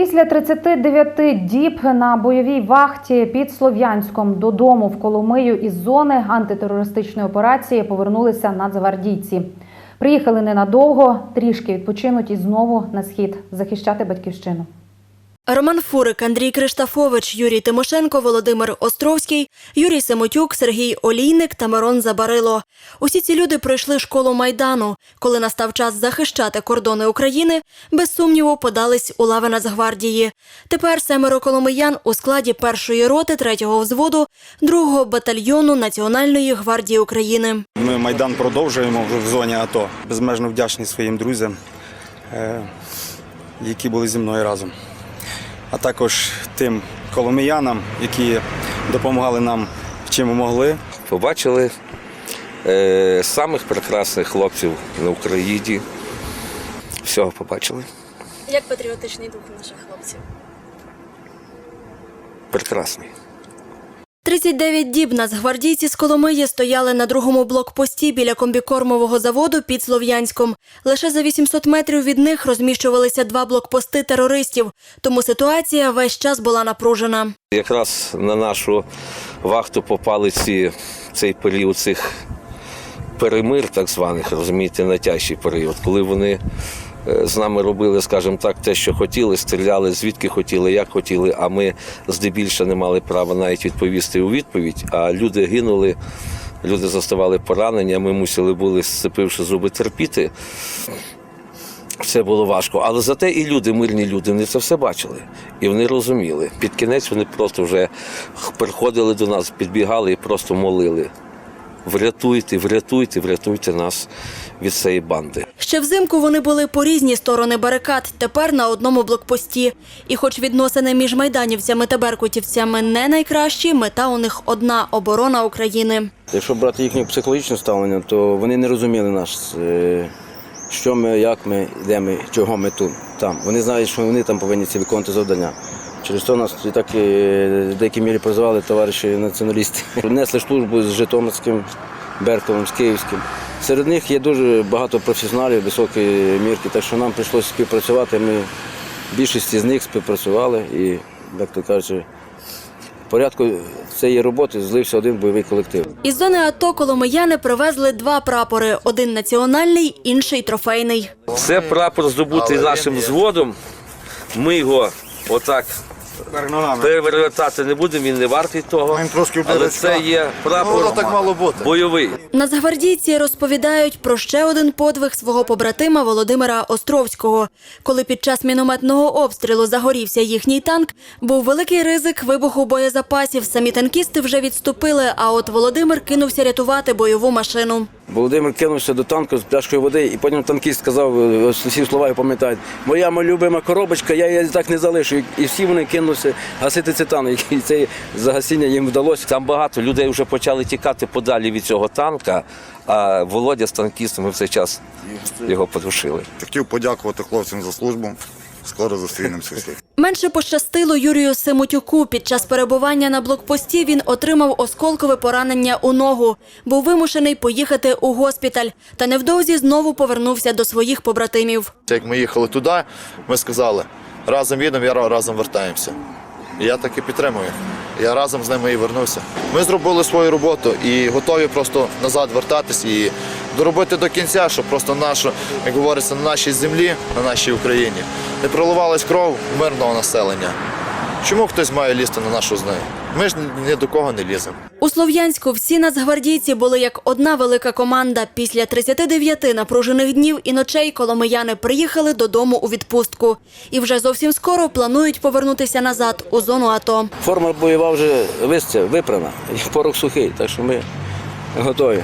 Після 39 діб на бойовій вахті під Слов'янськом додому в Коломию із зони антитерористичної операції повернулися нацгвардійці. Приїхали ненадовго, трішки відпочинуть і знову на схід захищати батьківщину. Роман Фурик, Андрій Криштафович, Юрій Тимошенко, Володимир Островський, Юрій Семотюк, Сергій Олійник та Мирон Забарило. Усі ці люди пройшли школу Майдану. Коли настав час захищати кордони України, без сумніву подались у лави Нацгвардії. Тепер семеро коломиян у складі першої роти третього взводу другого батальйону Національної гвардії України. Ми Майдан продовжуємо вже в зоні АТО. Безмежно вдячні своїм друзям, е, які були зі мною разом. А також тим коломиянам, які допомагали нам чим могли. побачили е, самих прекрасних хлопців на Україні. Всього побачили. Як патріотичний дух наших хлопців? Прекрасний. 39 діб нацгвардійці з Коломиї стояли на другому блокпості біля комбікормового заводу під Слов'янськом. Лише за 800 метрів від них розміщувалися два блокпости терористів, тому ситуація весь час була напружена. Якраз на нашу вахту попали ці, цей період цих перемир, так званих, розумієте, найтяжчий період, коли вони з нами робили, скажімо так, те, що хотіли, стріляли звідки хотіли, як хотіли, а ми здебільше не мали права навіть відповісти у відповідь, а люди гинули. Люди заставали поранення, ми мусили були, сцепивши зуби, терпіти. Це було важко. Але зате і люди, мирні люди, вони це все бачили. І вони розуміли. Під кінець вони просто вже приходили до нас, підбігали і просто молили. Врятуйте, врятуйте, врятуйте нас від цієї банди. Ще взимку вони були по різні сторони барикад, тепер на одному блокпості. І хоч відносини між майданівцями та беркутівцями не найкращі, мета у них одна оборона України. Якщо брати їхнє психологічне ставлення, то вони не розуміли нас, е, що ми, як ми, де ми, чого ми тут, там. Вони знають, що вони там повинні ці виконувати завдання. Через то нас і так е, в деякій мірі призивали товариші націоналісти. Несли службу з Житомирським, Берковим, з Київським. Серед них є дуже багато професіоналів високої мірки, так що нам прийшлося співпрацювати. Ми більшості з них співпрацювали і, як то кажуть, в порядку цієї роботи злився один бойовий колектив. Із зони АТО коломияни привезли два прапори: один національний, інший трофейний. Це прапор здобутий нашим взводом. Ми його отак перевертати не будемо, він не вартий того. Він трошки Але це є Ну, прапор так мало бути. бойовий. Нацгвардійці розповідають про ще один подвиг свого побратима Володимира Островського. Коли під час мінометного обстрілу загорівся їхній танк, був великий ризик вибуху боєзапасів. Самі танкісти вже відступили, а от Володимир кинувся рятувати бойову машину. Володимир кинувся до танку з пляшкою води, і потім танкіст сказав, е, всі слова його пам'ятають, моя моя любима коробочка, я її так не залишу. І- І всі вони кинулися гасити цей танк. І це загасіння їм вдалося. Там багато людей вже почали тікати подалі від цього танка, а Володя з танкістами в цей час його потушили. Хотів подякувати хлопцям за службу. Скоро зустрінемося всіх. Менше пощастило Юрію Семотюку. Під час перебування на блокпості він отримав осколкове поранення у ногу. Був вимушений поїхати у госпіталь. Та невдовзі знову повернувся до своїх побратимів. Як ми їхали туди, ми сказали, разом їдемо, разом вертаємося. Я так і підтримую. Я разом з ними і вернувся. Ми зробили свою роботу і готові просто назад вертатись і доробити до кінця, щоб просто нашу, як говориться, на нашій землі, на нашій Україні не проливалась кров мирного населення. Чому хтось має лізти на нашу землю? Ми ж ні до кого не ліземо. У Слов'янську всі нацгвардійці були як одна велика команда. Після 39 напружених днів і ночей коломияни приїхали додому у відпустку. І вже зовсім скоро планують повернутися назад у зону АТО. Форма бойова вже і порох сухий, так що ми готові.